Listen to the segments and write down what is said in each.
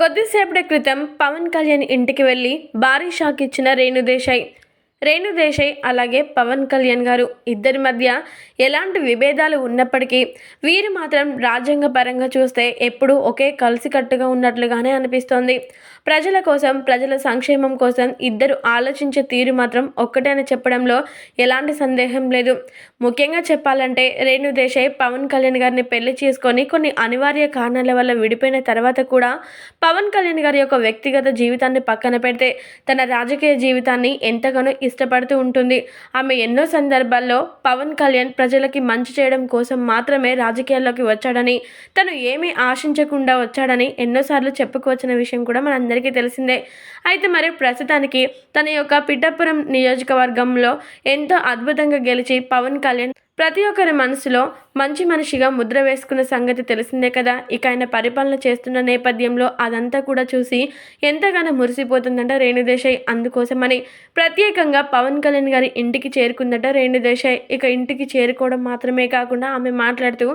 కొద్దిసేపటి క్రితం పవన్ కళ్యాణ్ ఇంటికి వెళ్ళి భారీ షాక్ ఇచ్చిన రేణుదేశాయ్ రేణుదేశాయ్ అలాగే పవన్ కళ్యాణ్ గారు ఇద్దరి మధ్య ఎలాంటి విభేదాలు ఉన్నప్పటికీ వీరు మాత్రం రాజ్యాంగ పరంగా చూస్తే ఎప్పుడూ ఒకే కలిసికట్టుగా ఉన్నట్లుగానే అనిపిస్తోంది. ప్రజల కోసం ప్రజల సంక్షేమం కోసం ఇద్దరు ఆలోచించే తీరు మాత్రం ఒక్కటే అని చెప్పడంలో ఎలాంటి సందేహం లేదు. ముఖ్యంగా చెప్పాలంటే రేణుదేశాయ్ పవన్ కళ్యాణ్ గారిని పెళ్ళి చేసుకొని కొన్ని అనివార్య కారణాల వల్ల విడిపోయిన తర్వాత కూడా పవన్ కళ్యాణ్ గారి యొక్క వ్యక్తిగత జీవితాన్ని పక్కన పెడితే తన రాజకీయ జీవితాన్ని ఎంతగానో ఇష్టపడుతూ ఉంటుంది. ఆమె ఎన్నో సందర్భాల్లో పవన్ కళ్యాణ్ ప్రజలకి మంచి చేయడం కోసం మాత్రమే రాజకీయాల్లోకి వచ్చాడని తను ఏమీ ఆశించకుండా వచ్చాడని ఎన్నోసార్లు చెప్పుకోవచ్చిన విషయం కూడా మనందరికీ తెలిసిందే. అయితే మరి ప్రస్తుతానికి తన యొక్క పిఠాపురం నియోజకవర్గంలో ఎంతో అద్భుతంగా గెలిచి పవన్ కళ్యాణ్ ప్రతి ఒక్కరి మనసులో మంచి మనిషిగా ముద్ర వేసుకున్న సంగతి తెలిసిందే కదా. ఇక ఆయన పరిపాలన చేస్తున్న నేపథ్యంలో అదంతా కూడా చూసి ఎంతగానో మురిసిపోతుందంట రేణుదేశాయ్ అందుకోసమని ప్రత్యేకంగా పవన్ కళ్యాణ్ గారి ఇంటికి చేరుకుందట రేణుదేశాయ్ ఇక ఇంటికి చేరుకోవడం మాత్రమే కాకుండా ఆమె మాట్లాడుతూ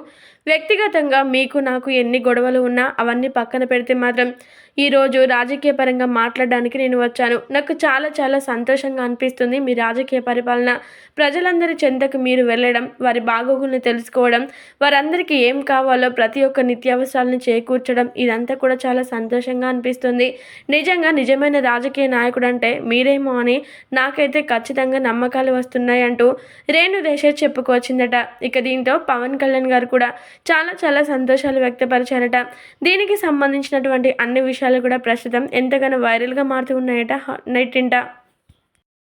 వ్యక్తిగతంగా మీకు నాకు ఎన్ని గొడవలు ఉన్నా అవన్నీ పక్కన పెడితే మాత్రం ఈరోజు రాజకీయ పరంగా మాట్లాడడానికి నేను వచ్చాను. నాకు చాలా చాలా సంతోషంగా అనిపిస్తుంది మీ రాజకీయ పరిపాలన. ప్రజలందరి చెంతకు మీరు వెళ్ళడం వారి బాగోగుల్ని తెలుసుకోవడం వారందరికీ ఏం కావాలో ప్రతి ఒక్క నిత్యావసరాలను చేకూర్చడం ఇదంతా కూడా చాలా సంతోషంగా అనిపిస్తుంది. నిజంగా నిజమైన రాజకీయ నాయకుడు అంటే మీరేమో అని నాకైతే ఖచ్చితంగా నమ్మకాలు వస్తున్నాయి అంటూ రేణు దేశే చెప్పుకొచ్చిందట. ఇక దీంతో పవన్ కళ్యాణ్ గారు కూడా చాలా చాలా సంతోషాలు వ్యక్తపరిచారట. దీనికి సంబంధించినటువంటి అన్ని విషయాలు కూడా ప్రస్తుతం ఎంతగానో వైరల్గా మారుతూ ఉన్నాయట. నెట్టింట